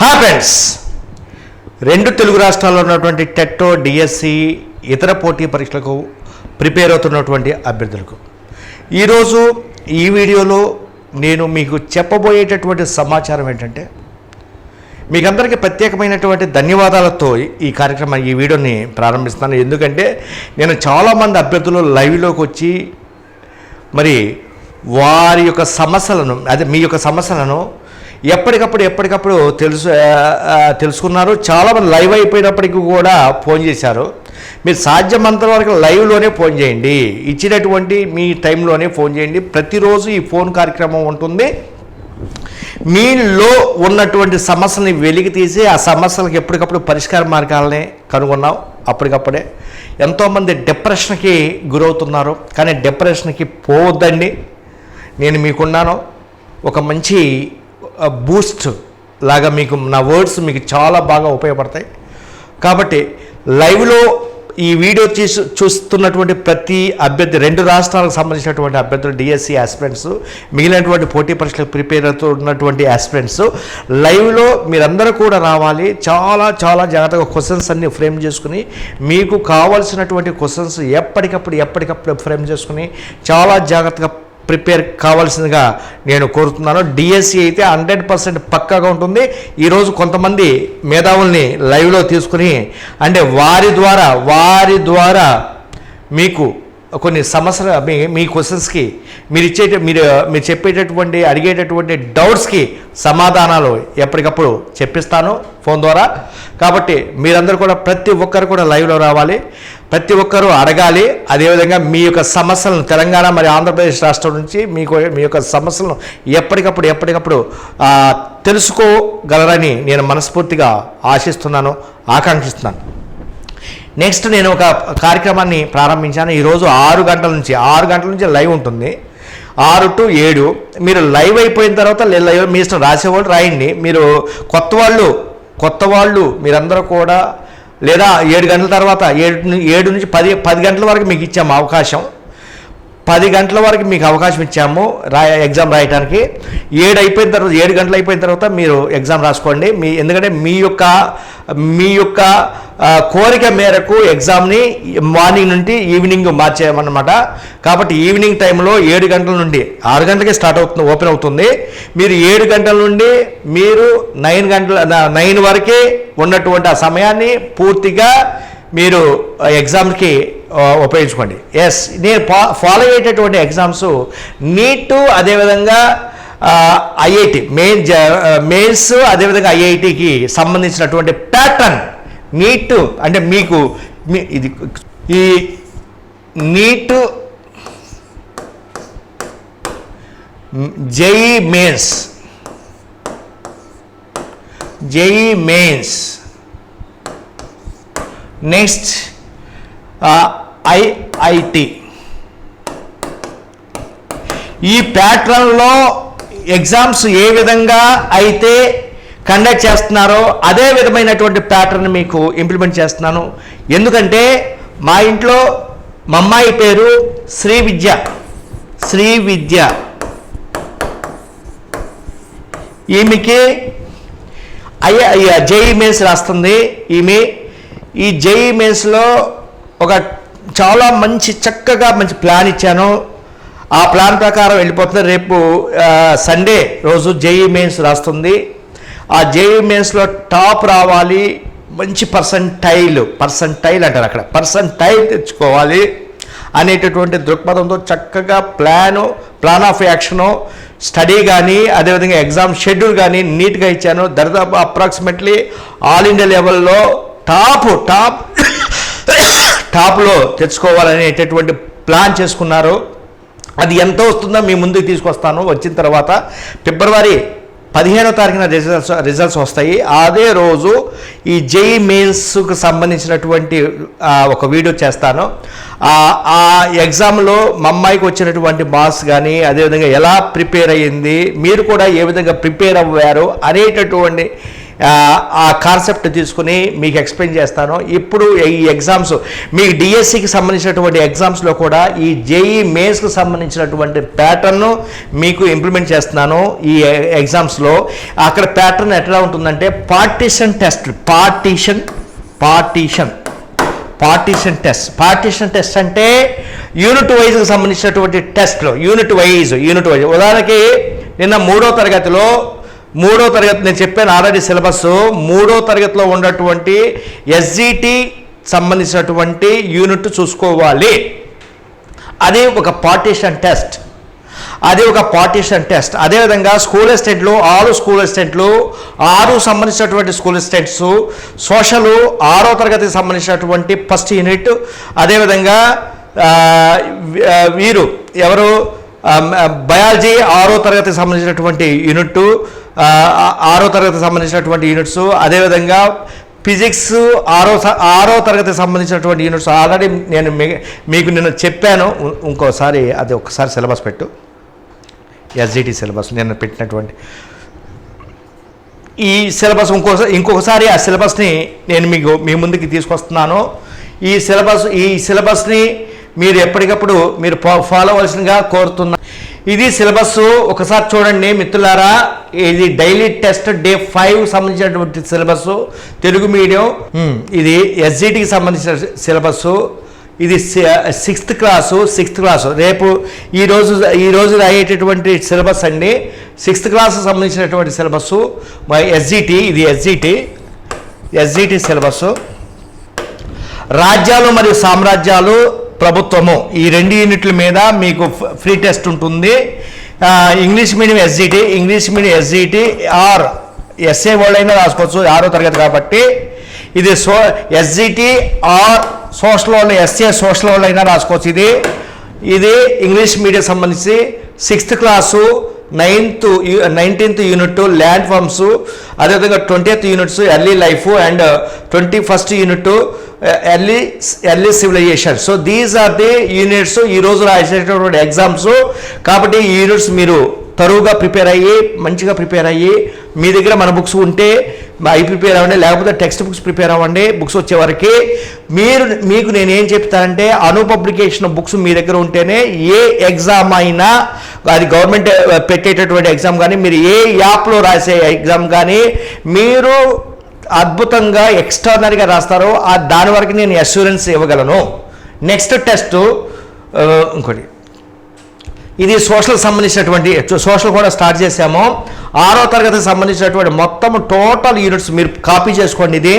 హా ఫ్రెండ్స్. రెండు తెలుగు రాష్ట్రాల్లో ఉన్నటువంటి టెట్టో డిఎస్సి ఇతర పోటీ పరీక్షలకు ప్రిపేర్ అవుతున్నటువంటి అభ్యర్థులకు. ఈరోజు ఈ వీడియోలో నేను మీకు చెప్పబోయేటటువంటి సమాచారం ఏంటంటే మీకందరికీ ప్రత్యేకమైనటువంటి ధన్యవాదాలతో ఈ కార్యక్రమం ఈ వీడియోని ప్రారంభిస్తాను ఎందుకంటే నేను చాలామంది అభ్యర్థులు లైవ్లోకి వచ్చి మరి వారి యొక్క సమస్యలను అదే మీ యొక్క సమస్యలను ఎప్పటికప్పుడు ఎప్పటికప్పుడు తెలుసు తెలుసుకున్నారు. చాలామంది లైవ్ అయిపోయినప్పటికీ కూడా ఫోన్ చేశారు. మీరు సాధ్యమంత వరకు లైవ్లోనే ఫోన్ చేయండి. ఇచ్చినటువంటి మీ టైంలోనే ఫోన్ చేయండి. ప్రతిరోజు ఈ ఫోన్ కార్యక్రమం ఉంటుంది. మీలో ఉన్నటువంటి సమస్యల్ని వెలికి తీసి ఆ సమస్యలకు ఎప్పటికప్పుడు పరిష్కార మార్గాలని కనుగొన్నాం అప్పటికప్పుడే. ఎంతోమంది డిప్రెషన్కి గురవుతున్నారు. కానీ డిప్రెషన్కి పోవద్దండి. నేను మీకున్నాను. ఒక మంచి బూస్ట్ లాగా మీకు నా వర్డ్స్ మీకు చాలా బాగా ఉపయోగపడతాయి. కాబట్టి లైవ్లో ఈ వీడియో చూసి చూస్తున్నటువంటి ప్రతి అభ్యర్థి రెండు రాష్ట్రాలకు సంబంధించినటువంటి అభ్యర్థులు డిఎస్సి ఆస్పిరెంట్స్ మిగిలినటువంటి పోటీ పరీక్షలకు ప్రిపేర్ అవుతున్నటువంటి ఆస్పిరెంట్స్ లైవ్లో మీరందరూ కూడా రావాలి. చాలా చాలా జాగ్రత్తగా క్వశ్చన్స్ అన్ని ఫ్రేమ్ చేసుకుని మీకు కావాల్సినటువంటి క్వశ్చన్స్ ఎప్పటికప్పుడు ఎప్పటికప్పుడు ఫ్రేమ్ చేసుకుని చాలా జాగ్రత్తగా ప్రిపేర్ కావాల్సిందిగా నేను కోరుతున్నాను. డిఎస్సి అయితే హండ్రెడ్ పర్సెంట్ పక్కాగా ఉంటుంది. ఈరోజు కొంతమంది మేధావుల్ని లైవ్లో తీసుకుని అంటే వారి ద్వారా వారి ద్వారా మీకు కొన్ని సమస్యలు మీ మీ క్వశ్చన్స్కి మీరు ఇచ్చే మీరు మీరు చెప్పేటటువంటి అడిగేటటువంటి డౌట్స్కి సమాధానాలు ఎప్పటికప్పుడు చెప్పిస్తాను ఫోన్ ద్వారా. కాబట్టి మీరందరూ కూడా ప్రతి ఒక్కరు కూడా లైవ్లో రావాలి. ప్రతి ఒక్కరూ అడగాలి. అదేవిధంగా మీ యొక్క సమస్యలను తెలంగాణ మరియు ఆంధ్రప్రదేశ్ రాష్ట్రం నుంచి మీకు మీ యొక్క సమస్యలను ఎప్పటికప్పుడు ఎప్పటికప్పుడు తెలుసుకోగలరని నేను మనస్ఫూర్తిగా ఆశిస్తున్నాను ఆకాంక్షిస్తున్నాను. నెక్స్ట్ నేను ఒక కార్యక్రమాన్ని ప్రారంభించాను. ఈరోజు ఆరు గంటల నుంచి ఆరు గంటల నుంచి లైవ్ ఉంటుంది. ఆరు టు ఏడు. మీరు లైవ్ అయిపోయిన తర్వాత లైవ్ మీ ఇష్టం రాసేవాళ్ళు రాయండి. మీరు కొత్త వాళ్ళు కొత్త వాళ్ళు మీరందరూ కూడా లేదా ఏడు గంటల తర్వాత ఏడు ఏడు నుంచి పది పది గంటల వరకు మీకు ఇచ్చాము అవకాశం. పది గంటల వరకు మీకు అవకాశం ఇచ్చాము రా ఎగ్జామ్ రాయడానికి ఏడు అయిపోయిన తర్వాత ఏడు గంటలు అయిపోయిన తర్వాత మీరు ఎగ్జామ్ రాసుకోండి. మీ ఎందుకంటే మీ యొక్క మీ యొక్క కోరిక మేరకు ఎగ్జామ్ని మార్నింగ్ నుండి ఈవినింగ్ మార్చేయమన్నమాట. కాబట్టి ఈవినింగ్ టైంలో ఏడు గంటల నుండి ఆరు గంటలకి స్టార్ట్ అవుతుంది ఓపెన్ అవుతుంది. మీరు ఏడు గంటల నుండి మీరు నైన్ గంటల నైన్ వరకే ఉన్నటువంటి ఆ సమయాన్ని పూర్తిగా మీరు ఎగ్జామ్కి ఉపయోగించుకోండి. ఎస్ నేను ఫా- ఫాలో అయ్యేటటువంటి ఎగ్జామ్స్ నీట్ అదేవిధంగా ఐఐటి మెయిన్ జ మెయిన్స్ అదేవిధంగా ఐఐటికి సంబంధించినటువంటి ప్యాటర్న్ నీట్ అంటే మీకు ఇది ఈ NEET JEE mains. JEE mains. Next IIT. ఈ ప్యాటర్న్లో ఎగ్జామ్స్ ఏ విధంగా అయితే కండక్ట్ చేస్తున్నారో అదే విధమైనటువంటి ప్యాటర్న్ మీకు ఇంప్లిమెంట్ చేస్తున్నాను. ఎందుకంటే మా ఇంట్లో మా అమ్మాయి పేరు శ్రీ విద్య. శ్రీ విద్య. ఈమెకి అయ్యా జేఈ మెయిన్స్ రాస్తుంది. ఈమె ఈ జేఈ మెయిన్స్లో ఒక చాలా మంచి చక్కగా మంచి ప్లాన్ ఇచ్చాను. ఆ ప్లాన్ ప్రకారం వెళ్ళిపోతుంది. రేపు సండే రోజు జేఈ మెయిన్స్ రాస్తుంది. ఆ జేఈ మెయిన్స్లో టాప్ రావాలి మంచి పర్సంటైల్ పర్సంటైల్ అంటారు అక్కడ. పర్సంటైల్ తెచ్చుకోవాలి అనేటటువంటి దృక్పథంతో చక్కగా plan plan of action study కానీ అదేవిధంగా ఎగ్జామ్ షెడ్యూల్ కానీ నీట్గా ఇచ్చాను. దరిదాపు అప్రాక్సిమేట్లీ ఆల్ ఇండియా లెవెల్లో టాప్ టాప్ టాప్లో తెచ్చుకోవాలనేటటువంటి ప్లాన్ చేసుకున్నారు. అది ఎంత వస్తుందో మీ ముందుకు తీసుకొస్తాను. వచ్చిన తర్వాత ఫిబ్రవరి పదిహేనో తారీఖున రిజల్ట్స్ రిజల్ట్స్ వస్తాయి. అదే రోజు ఈ జేఈ మెయిన్స్కు సంబంధించినటువంటి ఒక వీడియో చేస్తాను. ఆ ఆ ఎగ్జామ్లో మా అమ్మాయికి వచ్చినటువంటి మార్క్స్ కానీ అదేవిధంగా ఎలా ప్రిపేర్ అయ్యింది మీరు కూడా ఏ విధంగా ప్రిపేర్ అవ్వారు అనేటటువంటి ఆ, కాన్సెప్ట్ తీసుకుని మీకు ఎక్స్ప్లెయిన్ చేస్తాను. ఇప్పుడు ఈ ఎగ్జామ్స్ మీకు డిఎస్సికి సంబంధించినటువంటి ఎగ్జామ్స్లో కూడా ఈ జేఈ మేస్కి సంబంధించినటువంటి ప్యాటర్న్ను మీకు ఇంప్లిమెంట్ చేస్తున్నాను ఈ ఎగ్జామ్స్లో అక్కడ ప్యాటర్న్ ఎట్లా ఉంటుందంటే partition test partition partition partition test partition test అంటే యూనిట్ వైజ్కి సంబంధించినటువంటి టెస్ట్లు యూనిట్ వైజ్ యూనిట్ వైజ్ ఉదాహరణకి నిన్న మూడో తరగతిలో మూడో తరగతి నేను చెప్పాను ఆల్రెడీ సిలబస్. మూడో తరగతిలో ఉన్నటువంటి ఎస్జిటి సంబంధించినటువంటి యూనిట్ చూసుకోవాలి. అది ఒక పార్టీషన్ టెస్ట్ అది ఒక పార్టీషన్ టెస్ట్ అదేవిధంగా స్కూల్ అసిస్టెంట్లు ఆరు స్కూల్ అసిస్టెంట్లు ఆరు సంబంధించినటువంటి స్కూల్ అసిస్టెంట్స్ సోషల్ ఆరో తరగతికి సంబంధించినటువంటి ఫస్ట్ యూనిట్ అదేవిధంగా వీరు ఎవరు? Um, uh, బయాలజీ ఆరో తరగతికి సంబంధించినటువంటి యూనిట్ uh, ఆరో తరగతికి సంబంధించినటువంటి యూనిట్స్ అదేవిధంగా ఫిజిక్స్ ఆరో ఆరో తరగతికి సంబంధించినటువంటి యూనిట్స్ ఆల్రెడీ నేను మీ- మీకు నిన్న చెప్పాను. ఇంకోసారి అది ఒకసారి సిలబస్ పెట్టు. ఎస్జిటి సిలబస్ నేను పెట్టినటువంటి. ఈ సిలబస్ ఇంకోసారి ఇంకొకసారి ఆ సిలబస్ని నేను మీకు మీ ముందుకి తీసుకొస్తున్నాను. ఈ సిలబస్ ఈ సిలబస్ని మీరు ఎప్పటికప్పుడు మీరు ఫా- ఫాలో అవ్వాల్సిందిగా కోరుతున్నాను. ఇది సిలబస్ ఒకసారి చూడండి మిత్రులారా. ఇది డైలీ టెస్ట్ డే ఫైవ్ సంబంధించినటువంటి సిలబస్. తెలుగు మీడియం. ఇది ఎస్జిటికి సంబంధించిన సిలబస్. ఇది సిక్స్త్ క్లాసు సిక్స్త్ క్లాసు రేపు ఈరోజు ఈరోజు రాయేటటువంటి సిలబస్ అండి. సిక్స్త్ క్లాస్ సంబంధించినటువంటి సిలబస్. ఎస్జిటి ఇది ఎస్జిటి ఎస్జిటి సిలబస్. రాజ్యాలు మరియు సామ్రాజ్యాలు ప్రభుత్వము. ఈ రెండు యూనిట్ల మీద మీకు ఫ్రీ టెస్ట్ ఉంటుంది. English medium SGT English medium SGT or SA వాళ్ళు అయినా రాసుకోవచ్చు ఆరో తరగతి కాబట్టి. ఇది సో ఎస్జిటి ఆర్ సోషల్ వాళ్ళు ఎస్ఏ సోషల్ వాళ్ళు అయినా రాసుకోవచ్చు ఇది. ఇది ఇంగ్లీష్ మీడియం సంబంధించి sixth class ninth nineteenth unit land forms అదేవిధంగా twentieth units early life and twenty first unit early early civilization. So these are the units ఈ రోజు రాసేటటువంటి ఎగ్జామ్స్ కాబట్టి ఈ యూనిట్స్ మీరు తరువుగా ప్రిపేర్ అయ్యి మంచిగా ప్రిపేర్ అయ్యి మీ దగ్గర మన బుక్స్ ఉంటే అవి ప్రిపేర్ అవ్వండి లేకపోతే టెక్స్ట్ బుక్స్ ప్రిపేర్ అవ్వండి బుక్స్ వచ్చే వరకు. మీరు మీకు నేను ఏం చెప్తానంటే అను పబ్లికేషన్ బుక్స్ మీ దగ్గర ఉంటేనే ఏ ఎగ్జామ్ అయినా అది గవర్నమెంట్ పెట్టేటటువంటి ఎగ్జామ్ కానీ మీరు ఏ యాప్లో రాసే ఎగ్జామ్ కానీ మీరు అద్భుతంగా ఎక్స్ట్రానరీగా రాస్తారో దాని వరకు నేను అష్యూరెన్స్ ఇవ్వగలను. నెక్స్ట్ టెస్ట్ ఇంకోటి. ఇది సోషల్ సంబంధించినటువంటి సోషల్ కూడా స్టార్ట్ చేసాము ఆరో తరగతికి సంబంధించినటువంటి మొత్తం టోటల్ యూనిట్స్ మీరు కాపీ చేసుకోండి ఇది.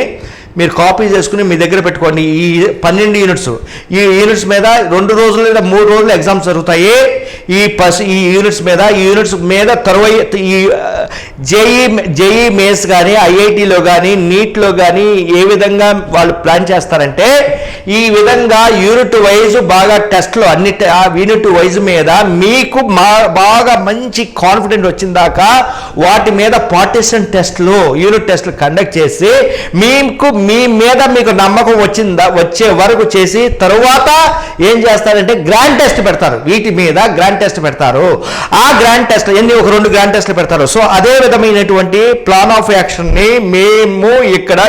మీరు కాపీ చేసుకుని మీ దగ్గర పెట్టుకోండి. ఈ పన్నెండు యూనిట్స్. ఈ యూనిట్స్ మీద రెండు రోజులు లేదా మూడు రోజులు ఎగ్జామ్స్ జరుగుతాయి. ఈ పస్ ఈ యూనిట్స్ మీద ఈ యూనిట్స్ మీద తరువాత ఈ జేఈ జేఈ మేస్ కానీ ఐఐటిలో కానీ నీట్లో కానీ ఏ విధంగా వాళ్ళు ప్లాన్ చేస్తారంటే ఈ విధంగా యూనిట్ వైజ్ బాగా టెస్ట్లు అన్ని ఆ యూనిట్ వైజ్ మీద మీకు మా బాగా మంచి కాన్ఫిడెంట్ వచ్చిన దాకా వాటి మీద పార్టిషన్ టెస్ట్లు యూనిట్ టెస్ట్లు కండక్ట్ చేసి మీకు మీ మీద మీకు నమ్మకం వచ్చిందా వచ్చే వరకు చేసి తరువాత ఏం చేస్తారంటే గ్రాండ్ టెస్ట్ పెడతారు. వీటి మీద గ్రాండ్ టెస్ట్ పెడతారు. ఆ గ్రాండ్ టెస్ట్ ఎన్ని? ఒక రెండు గ్రాండ్ టెస్ట్లు పెడతారు. సో అదే విధమైనటువంటి ప్లాన్ ఆఫ్ యాక్షన్ని మేము ఇక్కడ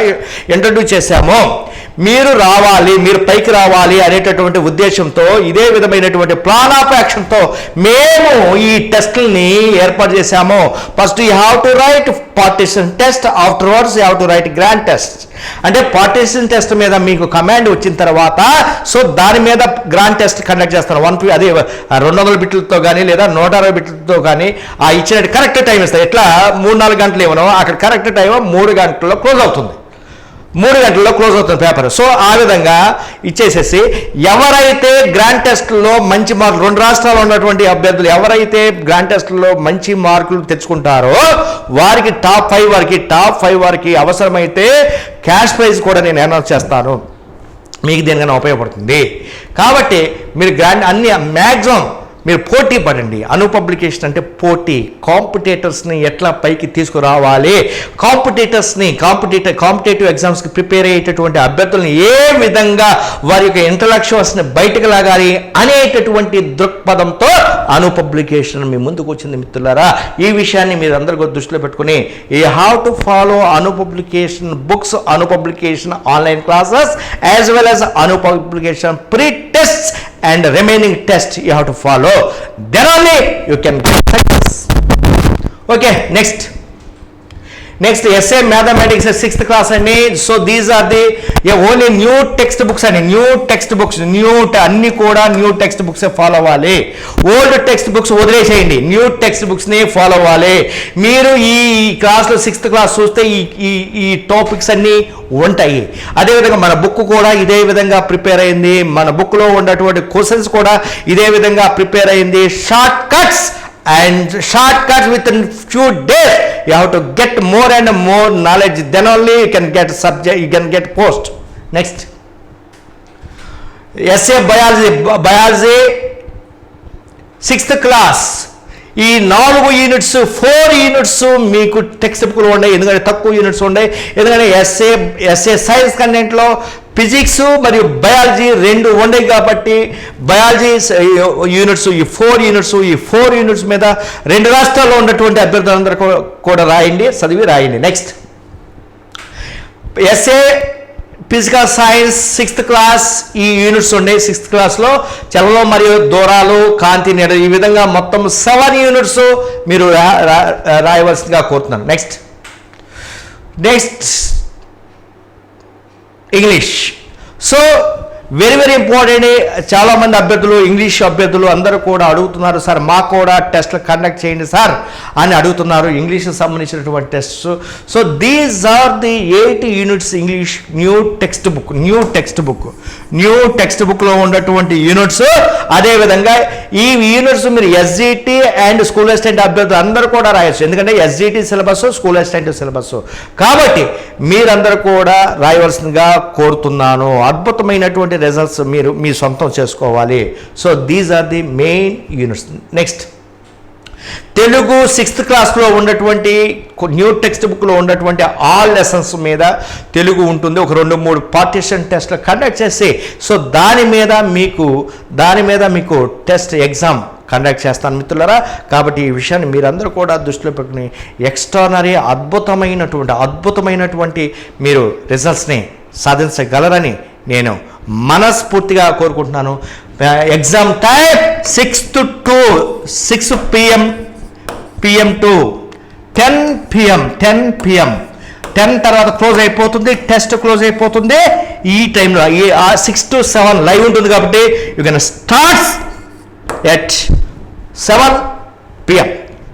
ఇంట్రడ్యూస్ చేశాము. మీరు రావాలి మీరు పైకి రావాలి అనేటటువంటి ఉద్దేశంతో ఇదే విధమైనటువంటి ప్లాన్ ఆఫ్ యాక్షన్తో మేము ఈ టెస్ట్ని ఏర్పాటు చేశాము. First you have to write partition test afterwards you have to write grand test అంటే పార్టీషన్ టెస్ట్ మీద మీకు కమాండ్ వచ్చిన తర్వాత సో దాని మీద గ్రాండ్ టెస్ట్ కండక్ట్ చేస్తారు. వన్ అదే రెండు వందల బిట్లతో కానీ లేదా నూట అరవై బిట్లతో కానీ ఆ ఇచ్చిన కరెక్ట్ టైం ఇస్తారు. ఎట్లా? మూడు నాలుగు గంటలు ఇవ్వను అక్కడ కరెక్ట్ టైం మూడు గంటల్లో క్లోజ్ అవుతుంది. మూడు గంటల్లో క్లోజ్ అవుతుంది పేపర్. సో ఆ విధంగా ఇచ్చేసేసి ఎవరైతే గ్రాండ్ టెస్ట్లో మంచి మార్కులు రెండు రాష్ట్రాల్లో ఉన్నటువంటి అభ్యర్థులు ఎవరైతే గ్రాండ్ టెస్ట్లో మంచి మార్కులు తెచ్చుకుంటారో వారికి టాప్ ఫైవ్ వారికి టాప్ ఫైవ్ వారికి అవసరమైతే క్యాష్ ప్రైజ్ కూడా నేను అనౌన్స్ చేస్తాను. మీకు దేనికైనా ఉపయోగపడుతుంది. కాబట్టి మీరు గ్రాండ్ అన్ని మ్యాక్సిమం మీరు పోటీ పడండి. అను పబ్లికేషన్ అంటే పోటీ. కాంపిటేటర్స్ని ఎట్లా పైకి తీసుకురావాలి? కాంపిటేటర్స్ని కాంపిటేటర్ కాంపిటేటివ్ ఎగ్జామ్స్కి ప్రిపేర్ అయ్యేటటువంటి అభ్యర్థులను ఏ విధంగా వారి యొక్క ఇంటలెక్చువల్స్ని బయటకు లాగాలి అనేటటువంటి దృక్పథంతో అను పబ్లికేషన్ మీ ముందుకు వచ్చింది మిత్రులారా. ఈ విషయాన్ని మీరు అందరూ కూడా దృష్టిలో పెట్టుకుని ఈ how to follow Anu publication books Anu publication online classes as well as Anu publication pre test and remaining test you have to follow. Then only you can get success. Okay next. Next SA mathematics sixth class అండి. So these are the only new text books అండి. New text books new అన్ని కూడా new text books follow అవ్వాలి. Old text books వదిలేసేయండి. New text బుక్స్ని follow అవ్వాలి. మీరు ఈ క్లాస్లో సిక్స్త్ క్లాస్ చూస్తే ఈ ఈ ఈ టాపిక్స్ అన్నీ ఉంటాయి. అదేవిధంగా మన బుక్ కూడా ఇదే విధంగా ప్రిపేర్ అయింది. మన బుక్లో ఉన్నటువంటి క్వశ్చన్స్ కూడా ఇదే విధంగా ప్రిపేర్ అయింది. Shortcuts and shortcut with a few days you have to get more and more knowledge then only you can get subject you can get post next sa biology biology 6th class ఈ నాలుగు units four units మీకు text బుక్లో ఉన్నాయి. ఎందుకంటే తక్కువ units ఉన్నాయి ఎందుకంటే SA SA science కంటెంట్లో ఫిజిక్స్ మరియు బయాలజీ రెండు ఉన్నాయి కాబట్టి బయాలజీ యూనిట్స్ ఈ ఫోర్ యూనిట్స్ ఈ ఫోర్ యూనిట్స్ మీద రెండు రాష్ట్రాల్లో ఉన్నటువంటి అభ్యర్థులందరూ కూడా రాయండి చదివి రాయండి. Next SA physical science sixth class ఈ యూనిట్స్ ఉండే. సిక్స్త్ క్లాస్లో చలనం మరియు దూరాలు కాంతి నీడ ఈ విధంగా మొత్తం సెవెన్ యూనిట్స్ మీరు రాయవలసిందిగా కోరుతున్నాను. Next next English so very very important చాలా మంది అభ్యర్థులు ఇంగ్లీష్ అభ్యర్థులు అందరూ కూడా అడుగుతున్నారు సార్ మాకు కూడా టెస్ట్లు కండక్ట్ చేయండి సార్ అని అడుగుతున్నారు. ఇంగ్లీష్కి సంబంధించినటువంటి tests so these are the eight units English new text book new text book new text బుక్లో ఉన్నటువంటి యూనిట్స్ అదేవిధంగా ఈ యూనిట్స్ మీరు ఎస్జిటి అండ్ స్కూల్ అసిస్టెంట్ అభ్యర్థులు అందరూ కూడా రాయొచ్చు. ఎందుకంటే SGT syllabus school assistant syllabus కాబట్టి మీరందరూ కూడా రాయవలసిందిగా కోరుతున్నాను. అద్భుతమైనటువంటి రిజల్ట్స్ మీరు మీ సొంతం చేసుకోవాలి. So these are the main units next Telugu sixth క్లాస్లో ఉన్నటువంటి న్యూ టెక్స్ట్ బుక్లో ఉన్నటువంటి ఆల్ లెసన్స్ మీద తెలుగు ఉంటుంది. ఒక రెండు మూడు పార్టిషన్ టెస్ట్లు కండక్ట్ చేసి సో దాని మీద మీకు దాని మీద మీకు టెస్ట్ ఎగ్జామ్ కండక్ట్ చేస్తాను మిత్రులరా. కాబట్టి ఈ విషయాన్ని మీరందరూ కూడా దృష్టిలో పెట్టుకుని ఎక్స్ట్రానరీ అద్భుతమైనటువంటి అద్భుతమైనటువంటి మీరు రిజల్ట్స్ని సాధించగలరని నేను మనస్ఫూర్తిగా కోరుకుంటున్నాను. Exam time sixth to six PM PM to ten PM ten PM ten తర్వాత క్లోజ్ అయిపోతుంది టెస్ట్ క్లోజ్ అయిపోతుంది. ఈ టైంలో ఈ సిక్స్ టు సెవెన్ లైవ్ ఉంటుంది కాబట్టి you can starts at seven PM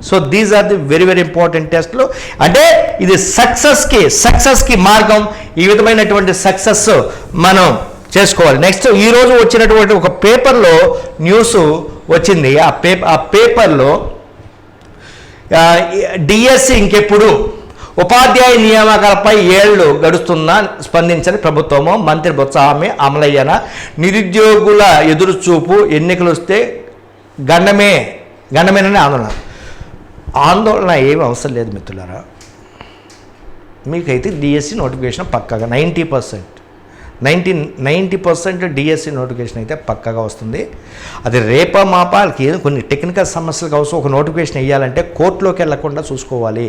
so these are the very very important టెస్ట్లు అంటే ఇది సక్సెస్కి సక్సెస్కి మార్గం. ఈ విధమైనటువంటి సక్సెస్ మనం చేసుకోవాలి. నెక్స్ట్ ఈరోజు వచ్చినటువంటి ఒక పేపర్లో న్యూస్ వచ్చింది. ఆ పేపర్ ఆ పేపర్లో డిఎస్సి ఇంకెప్పుడు? ఉపాధ్యాయ నియామకాలపై ఏళ్ళు గడుస్తున్నా స్పందించని ప్రభుత్వము మంత్రి బొత్స హామీ అమలయ్యన నిరుద్యోగుల ఎదురుచూపు ఎన్నికలు వస్తే గండమే గండమేనని ఆందోళన. ఆందోళన ఏమి అవసరం లేదు మిత్రులారా. మీకైతే డిఎస్సి నోటిఫికేషన్ పక్కగా ninety percent. Ninety ninety percent DSC notification అయితే పక్కగా వస్తుంది. అది రేపా మాపా వాళ్ళకి ఏదో కొన్ని టెక్నికల్ సమస్యలు కావచ్చు ఒక నోటిఫికేషన్ వేయాలంటే కోర్టులోకి వెళ్ళకుండా చూసుకోవాలి.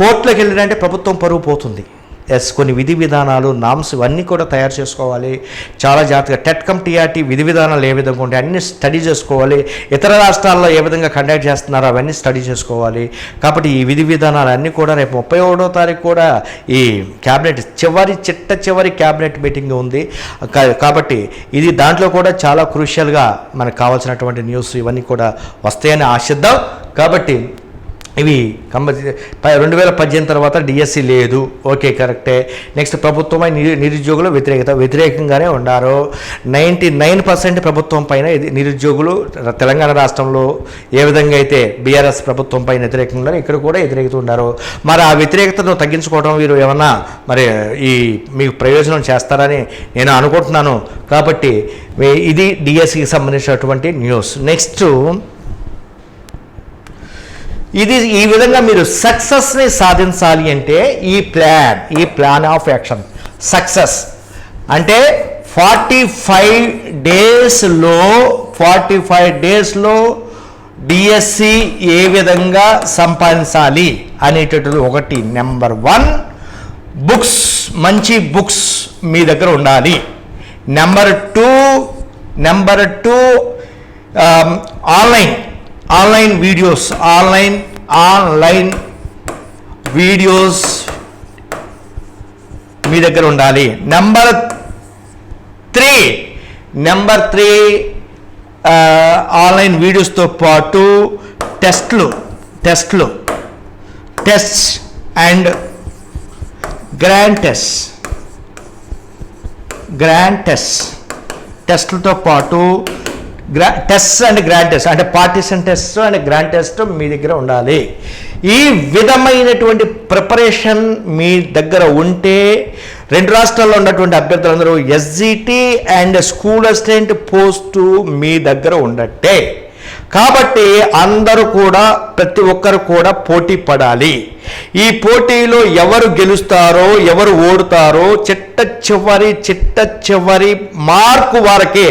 కోర్టులోకి వెళ్ళినంటే ప్రభుత్వం పరువు పోతుంది. ఎస్ కొన్ని విధి విధానాలు నామ్స్ ఇవన్నీ కూడా తయారు చేసుకోవాలి. చాలా జాగ్రత్తగా టెట్కమ్ టీఆర్టీ విధి విధానాలు ఏ విధంగా ఉంటాయి అన్నీ స్టడీ చేసుకోవాలి. ఇతర రాష్ట్రాల్లో ఏ విధంగా కండక్ట్ చేస్తున్నారో అవన్నీ స్టడీ చేసుకోవాలి. కాబట్టి ఈ విధి విధానాలు అన్నీ కూడా రేపు ముప్పై ఒకటో తారీఖు కూడా ఈ క్యాబినెట్ చివరి చిట్ట చివరి క్యాబినెట్ మీటింగ్ ఉంది. కా- కాబట్టి ఇది దాంట్లో కూడా చాలా క్రూషియల్గా మనకు కావాల్సినటువంటి న్యూస్ ఇవన్నీ కూడా వస్తాయని ఆశిద్దాం. కాబట్టి ఇవి కంపల్సరీ రెండు వేల పద్దెనిమిది తర్వాత డిఎస్సి లేదు. ఓకే కరెక్టే. నెక్స్ట్ ప్రభుత్వమై నిరుద్యోగులు వ్యతిరేకత వ్యతిరేకంగానే ఉన్నారు. నైంటీ నైన్ పర్సెంట్ ప్రభుత్వం పైన ఇది నిరుద్యోగులు తెలంగాణ రాష్ట్రంలో ఏ విధంగా అయితే బీఆర్ఎస్ ప్రభుత్వం పైన వ్యతిరేకంగా ఉన్నారో ఇక్కడ కూడా వ్యతిరేకత ఉన్నారు. మరి ఆ వ్యతిరేకతను తగ్గించుకోవడం వీరు ఏమన్నా మరి ఈ మీకు ప్రయోజనం చేస్తారని నేను అనుకుంటున్నాను. కాబట్టి ఇది డిఎస్సికి సంబంధించినటువంటి న్యూస్. నెక్స్ట్ ఇది ఈ విధంగా మీరు సక్సెస్ని సాధించాలి అంటే ఈ ప్లాన్ ఈ ప్లాన్ ఆఫ్ యాక్షన్ సక్సెస్ అంటే ఫార్టీ ఫైవ్ డేస్లో ఫార్టీ ఫైవ్ డేస్లో డిఎస్సి ఏ విధంగా సంపాదించాలి అనేటటువంటి ఒకటి. నెంబర్ వన్ బుక్స్ మంచి బుక్స్ మీ దగ్గర ఉండాలి. Number two number two online online videos online online videos మీ దగ్గర ఉండాలి. Number three number three online వీడియోస్తో పాటు టెస్ట్లు టెస్ట్లు test and grand test grand test టెస్ట్లతో పాటు గ్రా టెస్ట్ అండ్ గ్రాండ్ టెస్ట్ అంటే partition test and grand test మీ దగ్గర ఉండాలి. ఈ విధమైనటువంటి ప్రిపరేషన్ మీ దగ్గర ఉంటే రెండు రాష్ట్రాల్లో ఉన్నటువంటి అభ్యర్థులందరూ SGT and school assistant post మీ దగ్గర ఉండట్టే. కాబట్టి అందరూ కూడా ప్రతి ఒక్కరు కూడా పోటీ పడాలి. ఈ పోటీలో ఎవరు గెలుస్తారో ఎవరు ఓడుతారో చిట్ట చివరి చిట్ట చివరి మార్కు వారికి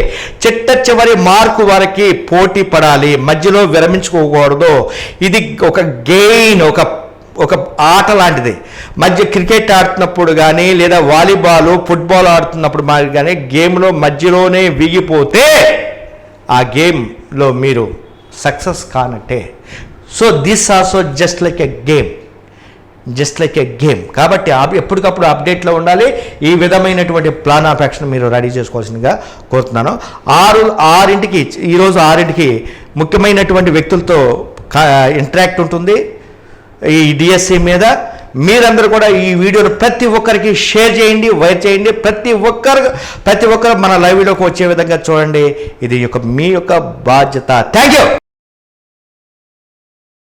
చిట్ట చివరి మార్కు వారికి పోటీ పడాలి. మధ్యలో విరమించుకోకూడదు. ఇది ఒక గెయిన్ ఒక ఒక ఆట లాంటిది. మధ్య క్రికెట్ ఆడుతున్నప్పుడు కానీ లేదా వాలీబాల్ ఫుట్బాల్ ఆడుతున్నప్పుడు మాదిరి కానీ గేమ్లో మధ్యలోనే విగిపోతే ఆ గేమ్లో మీరు success కానట్టే. So this also just like a game just like a game కాబట్టి ఎప్పటికప్పుడు అప్డేట్లో ఉండాలి. ఈ విధమైనటువంటి ప్లాన్ ఆఫ్ యాక్షన్ మీరు రెడీ చేసుకోవాల్సిందిగా కోరుతున్నాను. ఆరు ఆరింటికి ఈరోజు ఆరింటికి ముఖ్యమైనటువంటి వ్యక్తులతో ఇంటరాక్ట్ ఉంటుంది. ఈ డిఎస్సి మీద మీరందరూ కూడా ఈ వీడియోను ప్రతి ఒక్కరికి షేర్ చేయండి వైర్ చేయండి. ప్రతి ఒక్కరు ప్రతి ఒక్కరు మన లైవ్ వీడియోకి వచ్చే విధంగా చూడండి. ఇది యొక్క మీ యొక్క బాధ్యత. Thank you